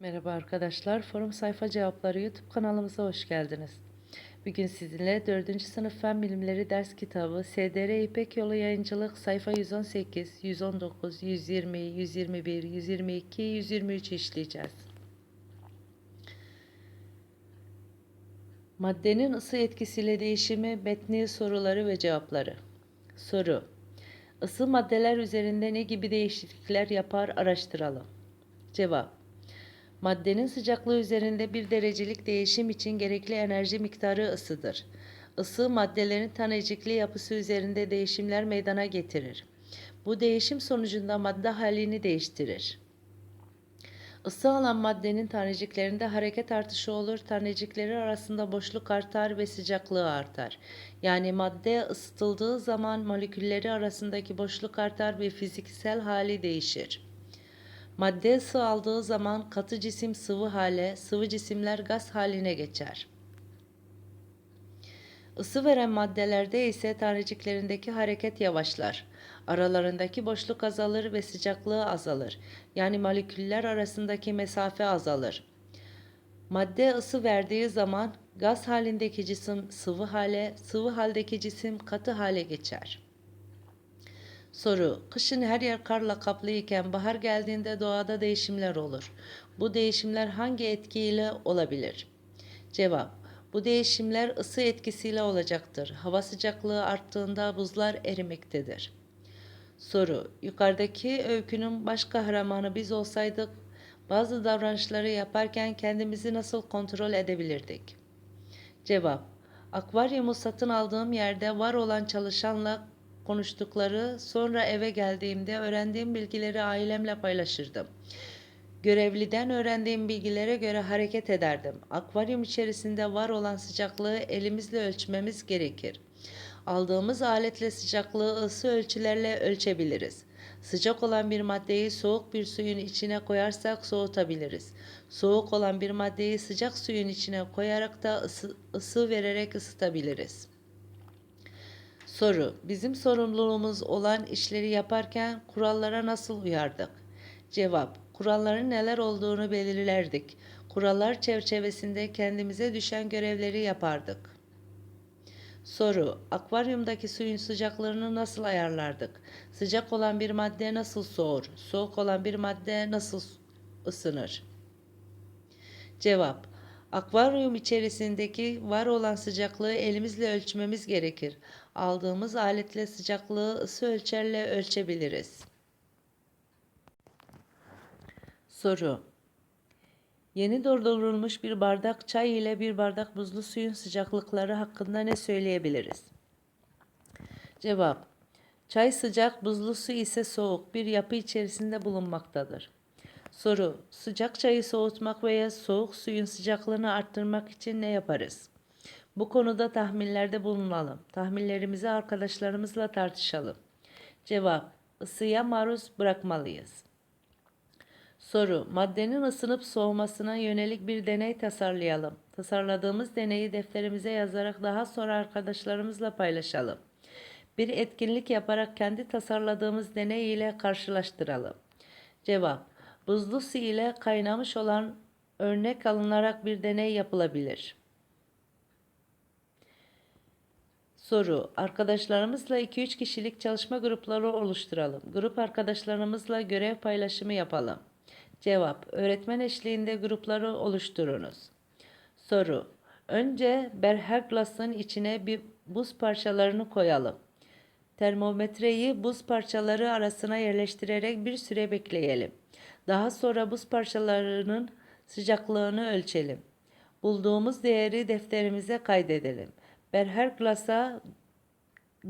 Merhaba arkadaşlar, Forum Sayfa Cevapları YouTube kanalımıza hoş geldiniz. Bugün sizinle 4. sınıf Fen Bilimleri ders kitabı SDR İpek Yolu Yayıncılık sayfa 118, 119, 120, 121, 122, 123 işleyeceğiz. Maddenin ısı etkisiyle değişimi, metni soruları ve cevapları. Soru Isı maddeler üzerinde ne gibi değişiklikler yapar araştıralım. Cevap Maddenin sıcaklığı üzerinde bir derecelik değişim için gerekli enerji miktarı ısıdır. Isı maddelerin tanecikli yapısı üzerinde değişimler meydana getirir. Bu değişim sonucunda madde halini değiştirir. Isı alan maddenin taneciklerinde hareket artışı olur, tanecikleri arasında boşluk artar ve sıcaklığı artar. Yani madde ısıtıldığı zaman molekülleri arasındaki boşluk artar ve fiziksel hali değişir. Madde ısı aldığı zaman katı cisim sıvı hale, sıvı cisimler gaz haline geçer. Isı veren maddelerde ise taneciklerindeki hareket yavaşlar. Aralarındaki boşluk azalır ve sıcaklığı azalır. Yani moleküller arasındaki mesafe azalır. Madde ısı verdiği zaman gaz halindeki cisim sıvı hale, sıvı haldeki cisim katı hale geçer. Soru: Kışın her yer karla kaplı iken bahar geldiğinde doğada değişimler olur. Bu değişimler hangi etkiyle olabilir? Cevap: Bu değişimler ısı etkisiyle olacaktır. Hava sıcaklığı arttığında buzlar erimektedir. Soru: Yukarıdaki öykünün baş kahramanı biz olsaydık bazı davranışları yaparken kendimizi nasıl kontrol edebilirdik? Cevap: Akvaryumu satın aldığım yerde var olan çalışanla konuştukları, sonra eve geldiğimde öğrendiğim bilgileri ailemle paylaşırdım. Görevliden öğrendiğim bilgilere göre hareket ederdim. Akvaryum içerisinde var olan sıcaklığı elimizle ölçmemiz gerekir. Aldığımız aletle sıcaklığı ısı ölçülerle ölçebiliriz. Sıcak olan bir maddeyi soğuk bir suyun içine koyarsak soğutabiliriz. Soğuk olan bir maddeyi sıcak suyun içine koyarak da ısı, ısı vererek ısıtabiliriz.'' Soru: Bizim sorumluluğumuz olan işleri yaparken kurallara nasıl uyardık? Cevap: Kuralların neler olduğunu belirlerdik. Kurallar çerçevesinde kendimize düşen görevleri yapardık. Soru: Akvaryumdaki suyun sıcaklığını nasıl ayarlardık? Sıcak olan bir madde nasıl soğur? Soğuk olan bir madde nasıl ısınır? Cevap: Akvaryum içerisindeki var olan sıcaklığı elimizle ölçmemiz gerekir. Aldığımız aletle sıcaklığı ısı ölçerle ölçebiliriz. Soru Yeni doldurulmuş bir bardak çay ile bir bardak buzlu suyun sıcaklıkları hakkında ne söyleyebiliriz? Cevap Çay sıcak, buzlu su ise soğuk bir yapı içerisinde bulunmaktadır. Soru: Sıcak çayı soğutmak veya soğuk suyun sıcaklığını arttırmak için ne yaparız? Bu konuda tahminlerde bulunalım. Tahminlerimizi arkadaşlarımızla tartışalım. Cevap: Isıya maruz bırakmalıyız. Soru: Maddenin ısınıp soğumasına yönelik bir deney tasarlayalım. Tasarladığımız deneyi defterimize yazarak daha sonra arkadaşlarımızla paylaşalım. Bir etkinlik yaparak kendi tasarladığımız deney ile karşılaştıralım. Cevap: Buzlu su ile kaynamış olan örnek alınarak bir deney yapılabilir. Soru: Arkadaşlarımızla 2-3 kişilik çalışma grupları oluşturalım. Grup arkadaşlarımızla görev paylaşımı yapalım. Cevap: Öğretmen eşliğinde grupları oluşturunuz. Soru: Önce berher glasın içine bir buz parçalarını koyalım. Termometreyi buz parçaları arasına yerleştirerek bir süre bekleyelim. Daha sonra buz parçalarının sıcaklığını ölçelim. Bulduğumuz değeri defterimize kaydedelim. Berher glasa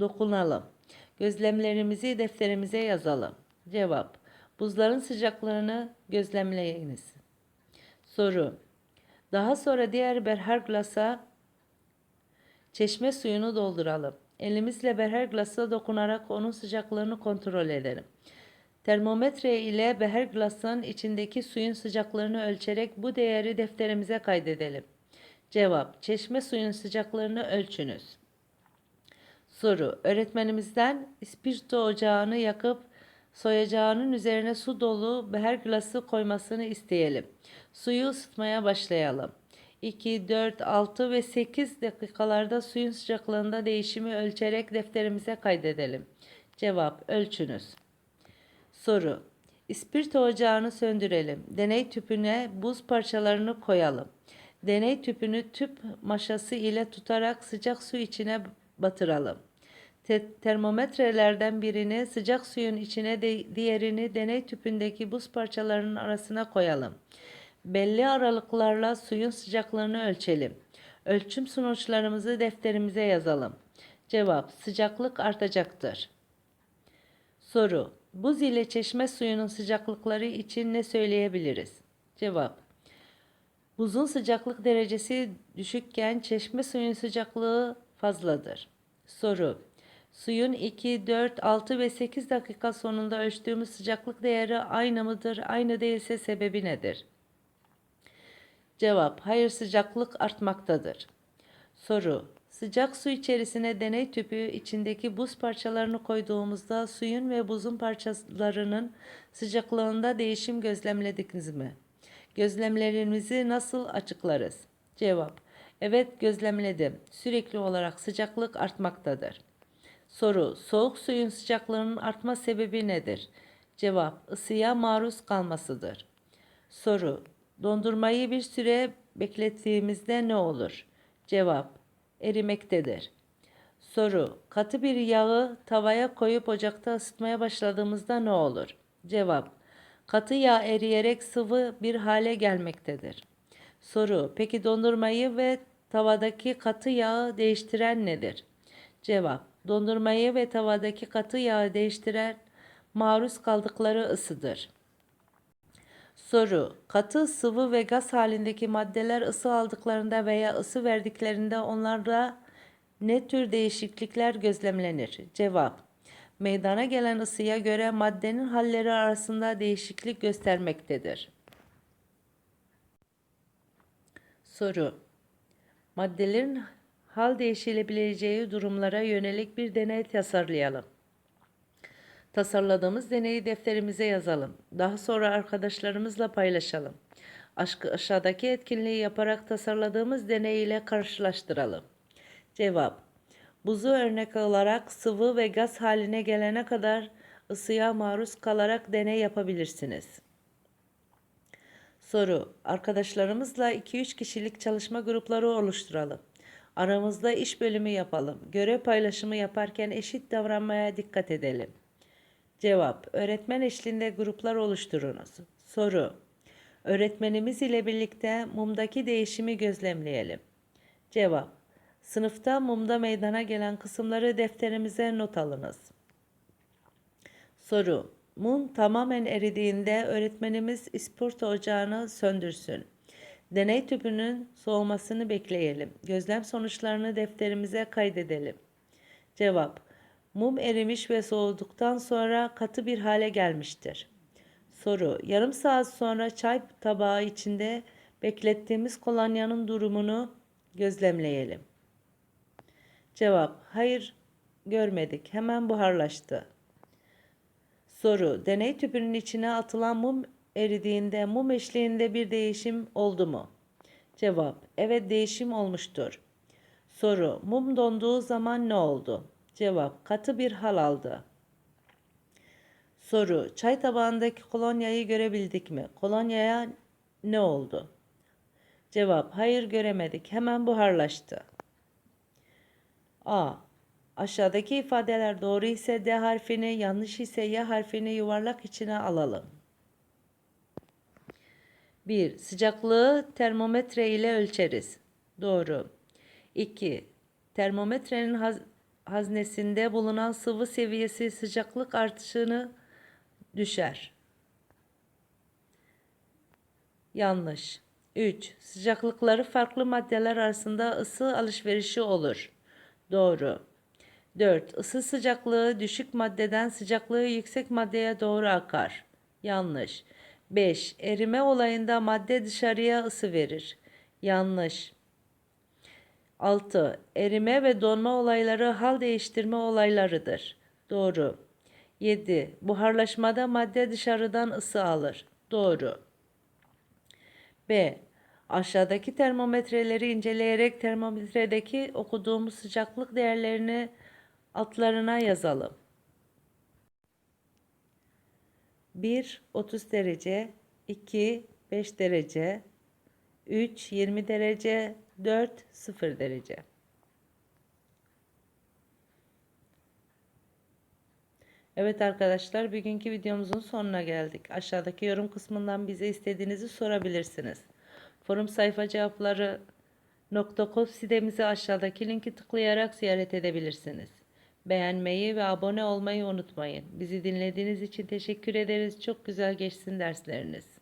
dokunalım. Gözlemlerimizi defterimize yazalım. Cevap: Buzların sıcaklığını gözlemleyiniz. Soru: Daha sonra diğer berher glasa çeşme suyunu dolduralım. Elimizle berher glasa dokunarak onun sıcaklığını kontrol edelim. Termometre ile beher glasın içindeki suyun sıcaklığını ölçerek bu değeri defterimize kaydedelim. Cevap: Çeşme suyun sıcaklığını ölçünüz. Soru: Öğretmenimizden ispirto ocağını yakıp Soyacağının üzerine su dolu her glası koymasını isteyelim. Suyu ısıtmaya başlayalım. 2, 4, 6 ve 8 dakikalarda suyun sıcaklığında değişimi ölçerek defterimize kaydedelim. Cevap ölçünüz. Soru. İspirto ocağını söndürelim. Deney tüpüne buz parçalarını koyalım. Deney tüpünü tüp maşası ile tutarak sıcak su içine batıralım. Te- termometrelerden birini sıcak suyun içine de- diğerini deney tüpündeki buz parçalarının arasına koyalım. Belli aralıklarla suyun sıcaklığını ölçelim. Ölçüm sonuçlarımızı defterimize yazalım. Cevap sıcaklık artacaktır. Soru. Buz ile çeşme suyunun sıcaklıkları için ne söyleyebiliriz? Cevap. Buzun sıcaklık derecesi düşükken çeşme suyun sıcaklığı fazladır. Soru. Suyun 2, 4, 6 ve 8 dakika sonunda ölçtüğümüz sıcaklık değeri aynı mıdır? Aynı değilse sebebi nedir? Cevap. Hayır sıcaklık artmaktadır. Soru. Sıcak su içerisine deney tüpü içindeki buz parçalarını koyduğumuzda suyun ve buzun parçalarının sıcaklığında değişim gözlemlediniz mi? Gözlemlerimizi nasıl açıklarız? Cevap. Evet gözlemledim. Sürekli olarak sıcaklık artmaktadır. Soru. Soğuk suyun sıcaklığının artma sebebi nedir? Cevap. ısıya maruz kalmasıdır. Soru. Dondurmayı bir süre beklettiğimizde ne olur? Cevap. Erimektedir. Soru. Katı bir yağı tavaya koyup ocakta ısıtmaya başladığımızda ne olur? Cevap. Katı yağ eriyerek sıvı bir hale gelmektedir. Soru. Peki dondurmayı ve tavadaki katı yağı değiştiren nedir? Cevap. Dondurmayı ve tavadaki katı yağı değiştiren maruz kaldıkları ısıdır. Soru. Katı, sıvı ve gaz halindeki maddeler ısı aldıklarında veya ısı verdiklerinde onlarda ne tür değişiklikler gözlemlenir? Cevap. Meydana gelen ısıya göre maddenin halleri arasında değişiklik göstermektedir. Soru. Maddelerin hal değişilebileceği durumlara yönelik bir deney tasarlayalım. Tasarladığımız deneyi defterimize yazalım. Daha sonra arkadaşlarımızla paylaşalım. Aşkı aşağıdaki etkinliği yaparak tasarladığımız deney ile karşılaştıralım. Cevap. Buzu örnek alarak sıvı ve gaz haline gelene kadar ısıya maruz kalarak deney yapabilirsiniz. Soru. Arkadaşlarımızla 2-3 kişilik çalışma grupları oluşturalım. Aramızda iş bölümü yapalım. Görev paylaşımı yaparken eşit davranmaya dikkat edelim. Cevap. Öğretmen eşliğinde gruplar oluşturunuz. Soru. Öğretmenimiz ile birlikte mumdaki değişimi gözlemleyelim. Cevap. Sınıfta mumda meydana gelen kısımları defterimize not alınız. Soru. Mum tamamen eridiğinde öğretmenimiz isporta ocağını söndürsün. Deney tüpünün soğumasını bekleyelim. Gözlem sonuçlarını defterimize kaydedelim. Cevap. Mum erimiş ve soğuduktan sonra katı bir hale gelmiştir. Soru. Yarım saat sonra çay tabağı içinde beklettiğimiz kolonyanın durumunu gözlemleyelim. Cevap. Hayır görmedik. Hemen buharlaştı. Soru. Deney tüpünün içine atılan mum eridiğinde mum eşliğinde bir değişim oldu mu? Cevap. Evet değişim olmuştur. Soru. Mum donduğu zaman ne oldu? Cevap. Katı bir hal aldı. Soru. Çay tabağındaki kolonyayı görebildik mi? Kolonyaya ne oldu? Cevap. Hayır göremedik. Hemen buharlaştı. A. Aşağıdaki ifadeler doğru ise D harfini, yanlış ise Y harfini yuvarlak içine alalım. 1. Sıcaklığı termometre ile ölçeriz. Doğru. 2. Termometrenin haz haznesinde bulunan sıvı seviyesi sıcaklık artışını düşer. Yanlış. 3. Sıcaklıkları farklı maddeler arasında ısı alışverişi olur. Doğru. 4. Isı sıcaklığı düşük maddeden sıcaklığı yüksek maddeye doğru akar. Yanlış. 5. Erime olayında madde dışarıya ısı verir. Yanlış. 6. Erime ve donma olayları hal değiştirme olaylarıdır. Doğru. 7. Buharlaşmada madde dışarıdan ısı alır. Doğru. B. Aşağıdaki termometreleri inceleyerek termometredeki okuduğumuz sıcaklık değerlerini altlarına yazalım. 1 30 derece, 2 5 derece, 3 20 derece, 4 0 derece. Evet arkadaşlar bugünkü videomuzun sonuna geldik. Aşağıdaki yorum kısmından bize istediğinizi sorabilirsiniz. Forum sayfa cevapları .com sitemizi aşağıdaki linki tıklayarak ziyaret edebilirsiniz. Beğenmeyi ve abone olmayı unutmayın. Bizi dinlediğiniz için teşekkür ederiz. Çok güzel geçsin dersleriniz.